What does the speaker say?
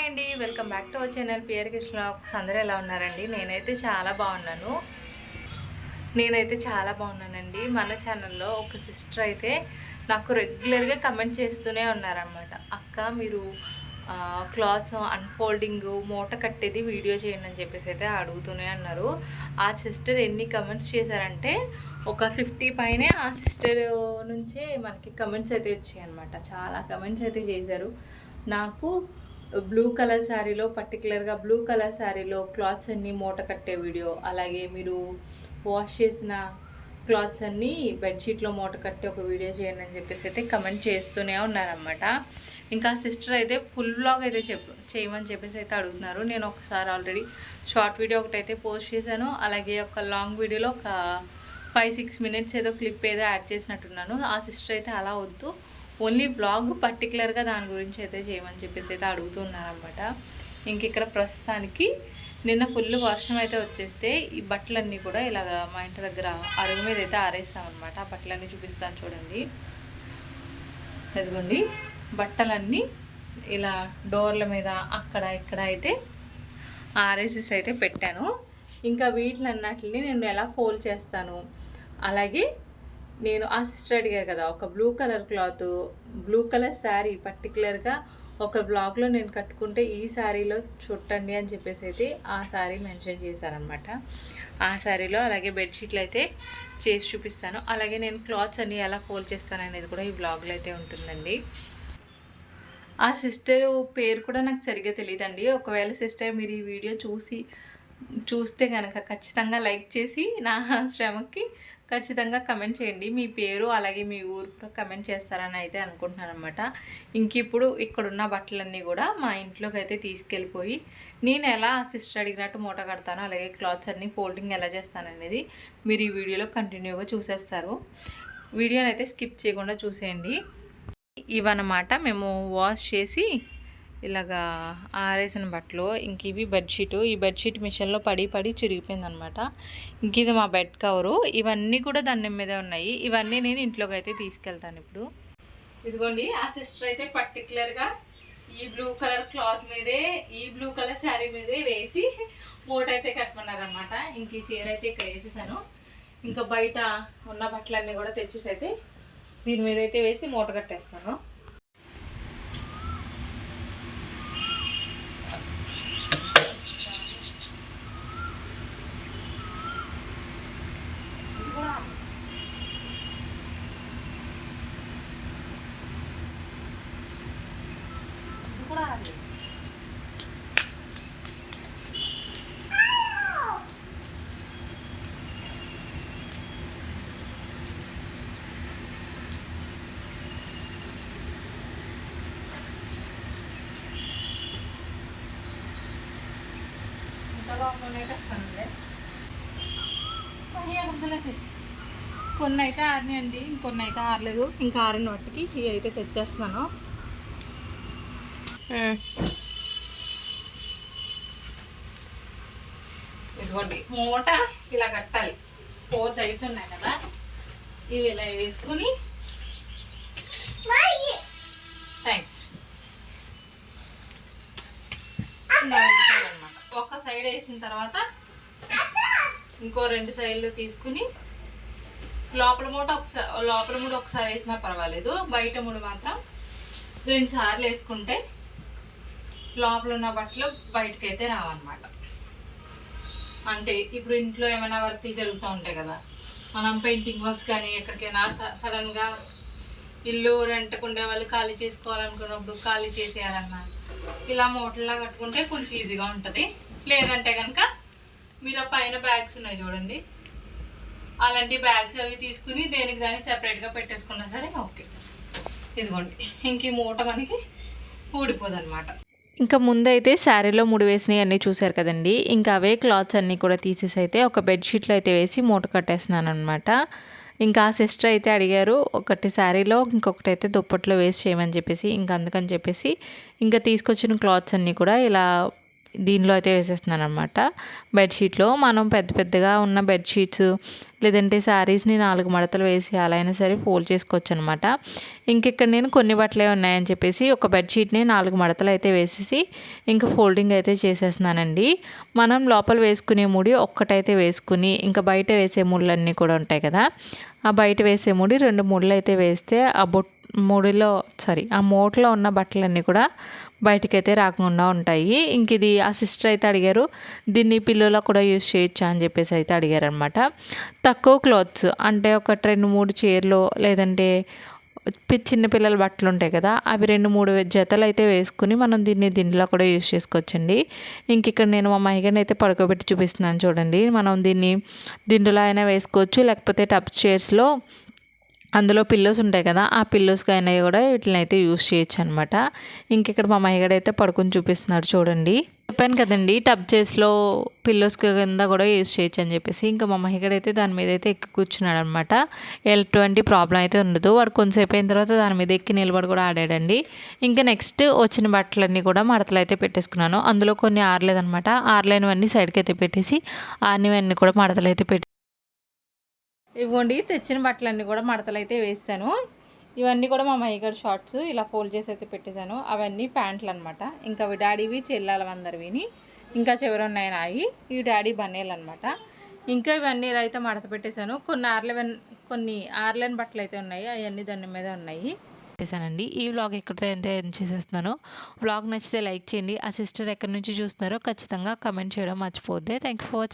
Hi అండి. Welcome back to our channel. PR Krishna అందరూ ఎలా ఉన్నారండి? నేనైతే చాలా బాగున్నాను. నేనైతే చాలా బాగున్నానండి. మన ఛానల్లో ఒక సిస్టర్ అయితే నాకు రెగ్యులర్గా కమెంట్ చేస్తూనే ఉన్నారనమాట అక్క మీరు క్లాత్స్ అన్ఫోల్డింగ్ మూట కట్టేది వీడియో చేయండి అని చెప్పేసి అయితే అడుగుతూనే అన్నారు. ఆ సిస్టర్ ఎన్ని కమెంట్స్ చేశారంటే ఒక ఫిఫ్టీ పైనే ఆ సిస్టర్ నుంచే మనకి కమెంట్స్ అయితే వచ్చాయి అనమాట చాలా కమెంట్స్ అయితే చేశారు. నాకు బ్లూ కలర్ శారీలో పర్టికులర్గా బ్లూ కలర్ శారీలో క్లాత్స్ అన్నీ మూట కట్టే వీడియో. అలాగే మీరు వాష్ చేసిన క్లాత్స్ అన్నీ బెడ్షీట్లో మూట కట్టి ఒక వీడియో చేయండి అని చెప్పేసి అయితే కమెంట్ చేస్తూనే ఉన్నారనమాట ఇంకా సిస్టర్ అయితే ఫుల్ బ్లాగ్ అయితే చెప్ చేయమని చెప్పేసి అయితే అడుగుతున్నారు. నేను ఒకసారి ఆల్రెడీ షార్ట్ వీడియో ఒకటైతే పోస్ట్ చేశాను. అలాగే ఒక లాంగ్ వీడియోలో ఒక ఫైవ్ సిక్స్ మినిట్స్ ఏదో క్లిప్ ఏదో యాడ్ చేసినట్టున్నాను. ఆ సిస్టర్ అయితే అలా వద్దు. ఓన్లీ బ్లాగ్ పర్టికులర్గా దాని గురించి అయితే చేయమని చెప్పేసి అయితే అడుగుతున్నారనమాట ఇంక ఇక్కడ ప్రస్తుతానికి నిన్న ఫుల్ వర్షం అయితే వచ్చేస్తే ఈ బట్టలన్నీ కూడా ఇలాగ మా ఇంటి దగ్గర అరుగు మీద అయితే ఆరేస్తామన్నమాట. ఆ బట్టలన్నీ చూపిస్తాను చూడండి. ఎదుగుండి బట్టలన్నీ ఇలా డోర్ల మీద అక్కడ ఇక్కడ అయితే ఆర్ఎస్ఎస్ అయితే పెట్టాను. ఇంకా వీటిలన్నట్లని నేను ఎలా ఫోల్డ్ చేస్తాను? అలాగే నేను ఆ సిస్టర్ అడిగా కదా ఒక blue colour cloth blue colour sari పర్టికులర్గా ఒక బ్లాగ్లో నేను కట్టుకుంటే ఈ శారీలో చుట్టండి అని చెప్పేసి అయితే ఆ శారీ మెన్షన్ చేశారనమాట ఆ శారీలో అలాగే బెడ్షీట్లు అయితే చేసి చూపిస్తాను. అలాగే నేను క్లాత్స్ అన్ని ఎలా ఫోల్డ్ చేస్తాను అనేది కూడా ఈ బ్లాగ్లో అయితే ఉంటుందండి. ఆ సిస్టర్ పేరు కూడా నాకు సరిగ్గా తెలియదండి ఒకవేళ సిస్టర్ మీరు ఈ వీడియో చూసి చూస్తే కనుక ఖచ్చితంగా లైక్ చేసి నా శ్రమకి ఖచ్చితంగా కమెంట్ చేయండి. మీ పేరు అలాగే మీ ఊరు కూడా కమెంట్ చేస్తారని అయితే అనుకుంటున్నాను అనమాట ఇంక ఇప్పుడు ఇక్కడున్న బట్టలన్నీ కూడా మా ఇంట్లోకి అయితే తీసుకెళ్ళిపోయి నేను ఎలా సిస్టర్ అడిగినట్టు మూట కడతానో అలాగే క్లాత్స్ అన్నీ ఫోల్డింగ్ ఎలా చేస్తాననేది మీరు ఈ వీడియోలో కంటిన్యూగా చూసేస్తారు. వీడియోని అయితే స్కిప్ చేయకుండా చూసేయండి. ఇవన్నమాట మేము వాష్ చేసి ఇలాగా ఆరేసిన బట్టలు ఇంక ఇవి బెడ్షీట్. ఈ బెడ్షీట్ మిషన్లో పడి పడి చిరిగిపోయిందనమాట. ఇంక ఇది మా బెడ్ కవరు. ఇవన్నీ కూడా దాని మీదే ఉన్నాయి. ఇవన్నీ నేను ఇంట్లోకి అయితే తీసుకెళ్తాను ఇప్పుడు. ఇదిగోండి ఆ సిస్టర్ అయితే పర్టికులర్గా ఈ బ్లూ కలర్ క్లాత్ మీదే ఈ బ్లూ కలర్ శారీ మీదే వేసి మూట అయితే కట్టమన్నారనమాట. ఇంక ఈ చీర అయితే ఇక్కడ వేసేసాను. ఇంకా బయట ఉన్న బట్టలన్నీ కూడా తెచ్చేసి అయితే దీని మీద అయితే వేసి మూట కట్టేస్తాను. కొన్ని అయితే ఆరినాయండి ఇంకొన్ని అయితే ఆరలేదు. ఇంకా ఆరిన వాటికి ఇవి అయితే తెచ్చేస్తున్నాను ఇదిగోండి మూట ఇలా కట్టాలి. ఫోర్ సైడ్స్ ఉన్నాయి కదా. ఇవి ఇలా వేసుకుని సైడ్ వేసిన తర్వాత ఇంకో రెండు సైడ్లు తీసుకుని లోపల మూట ఒకసారి లోపల మూడు ఒకసారి వేసినా పర్వాలేదు. బయట మూడు మాత్రం రెండు సార్లు వేసుకుంటే లోపల ఉన్న బట్టలు బయటకు అయితే రావన్నమాట. అంటే ఇప్పుడు ఇంట్లో ఏమైనా వర్క్లు జరుగుతూ ఉంటాయి కదా మనం పెయింటింగ్ వర్క్స్ కానీ ఎక్కడికైనా సడన్గా ఇల్లు రెంటకుండే వాళ్ళు ఖాళీ చేసుకోవాలనుకున్నప్పుడు ఖాళీ చేసేయాలన్నా ఇలా మూటల్లా కట్టుకుంటే కొంచెం ఈజీగా ఉంటుంది. లేదంటే కనుక మీరు పైన బ్యాగ్స్ ఉన్నాయి చూడండి. అలాంటి బ్యాగ్స్ అవి తీసుకుని దేనికి దానికి సెపరేట్గా పెట్టేసుకున్నా సరే ఓకే. ఇదిగోండి. ఇంక ఈ మూట మనకి ఊడిపోదు అనమాట ఇంకా ముందైతే శారీలో ముడి వేసినవి అన్నీ చూశారు కదండి. ఇంకా అవే క్లాత్స్ అన్నీ కూడా తీసేసి అయితే ఒక బెడ్షీట్లో అయితే వేసి మూట కట్టేస్తున్నాను అనమాట ఇంకా ఆ సిస్టర్ అయితే అడిగారు ఒకటి శారీలో ఇంకొకటి అయితే దుప్పట్లో వేసి చేయమని చెప్పేసి ఇంకా అందుకని చెప్పేసి ఇంకా తీసుకొచ్చిన క్లాత్స్ అన్నీ కూడా ఇలా దీనిలో అయితే వేసేస్తున్నాను అనమాట బెడ్షీట్లో మనం పెద్ద పెద్దగా ఉన్న బెడ్షీట్స్ లేదంటే శారీస్ని నాలుగు మడతలు వేసి అలా అయినా సరే ఫోల్డ్ చేసుకోవచ్చు అనమాట ఇంకెక్కడ నేను కొన్ని బట్టలే ఉన్నాయని చెప్పేసి ఒక బెడ్షీట్ని నాలుగు మడతలు అయితే వేసేసి ఇంకా ఫోల్డింగ్ అయితే చేసేస్తున్నానండి. మనం లోపల వేసుకునే ముడి ఒక్కటైతే వేసుకుని ఇంకా బయట వేసే ముళ్ళన్నీ కూడా ఉంటాయి కదా. ఆ బయట వేసే ముడి రెండు ముళ్ళు అయితే వేస్తే ఆ బొట్టు ముడిలో సారీ ఆ మూటలో ఉన్న బట్టలన్నీ కూడా బయటకైతే రాకుండా ఉంటాయి. ఇంక ఇది ఆ సిస్టర్ అయితే అడిగారు దీన్ని పిల్లోలో కూడా యూజ్ చేయొచ్చా? అని చెప్పేసి అయితే అడిగారు అనమాట తక్కువ క్లాత్స్ అంటే ఒక రెండు మూడు చీరలు లేదంటే చిన్న పిల్లల బట్టలు ఉంటాయి కదా అవి రెండు మూడు జతలు అయితే వేసుకుని మనం దీన్ని దీనిలో కూడా యూస్ చేసుకోవచ్చండి. ఇంక ఇక్కడ నేను మా మహిగని అయితే పడుకోబెట్టి చూపిస్తున్నాను చూడండి. మనం దీన్ని దిండులో అయినా వేసుకోవచ్చు లేకపోతే టప్ చైర్స్లో అందులో పిల్లోస్ ఉంటాయి కదా ఆ పిల్లోస్కి అయినా కూడా వీటిని అయితే యూస్ చేయొచ్చు అనమాట ఇంక ఇక్కడ మా మహిగడ అయితే పడుకొని చూపిస్తున్నాడు చూడండి. చెప్పాను కదండి టబ్ చేస్లో పిల్లోస్ కింద కూడా యూస్ చేయొచ్చు అని చెప్పేసి. ఇంకా మా మహిగడ అయితే దాని మీద అయితే ఎక్కి కూర్చున్నాడు అనమాట ఎటువంటి ప్రాబ్లం అయితే ఉండదు. వాడు కొంతసేపు అయిన తర్వాత దాని మీద ఎక్కి నిలబడి కూడా ఆడాడండి. ఇంకా నెక్స్ట్ వచ్చిన బట్టలన్నీ కూడా మడతలు అయితే పెట్టేసుకున్నాను. అందులో కొన్ని ఆరలేదనమాట. ఆరలేనివన్నీ సైడ్కి అయితే పెట్టేసి ఆరినవన్నీ కూడా మడతలు అయితే పెట్టి ఇవ్వండి తెచ్చిన బట్టలన్నీ కూడా మడతలు అయితే వేసాను ఇవన్నీ కూడా మా మయ్యగారు షార్ట్స్ ఇలా ఫోల్డ్ చేసి అయితే పెట్టేశాను. అవన్నీ ప్యాంట్లు అనమాట ఇంకా అవి డాడీవి చెల్లాలందరివిని ఇంకా చివరి ఉన్నాయి నాయి. ఇవి డాడీ బన్నీలు అనమాట ఇంకా ఇవన్నీ ఇలా అయితే మడత పెట్టేశాను. కొన్ని ఆర్లెవెన్ కొన్ని ఆర్లెన్ బట్టలు అయితే ఉన్నాయి. అవన్నీ దాని మీద ఉన్నాయి. చేశానండి. ఈ వ్లాగ్ ఎక్కడితో ఎంత ఎండ్ చేసేస్తున్నాను. వ్లాగ్ నచ్చితే లైక్ చేయండి. ఆ సిస్టర్ ఎక్కడి నుంచి చూస్తున్నారో ఖచ్చితంగా కమెంట్ చేయడం మర్చిపోద్ది థ్యాంక్ యూ ఫర్ వాచింగ్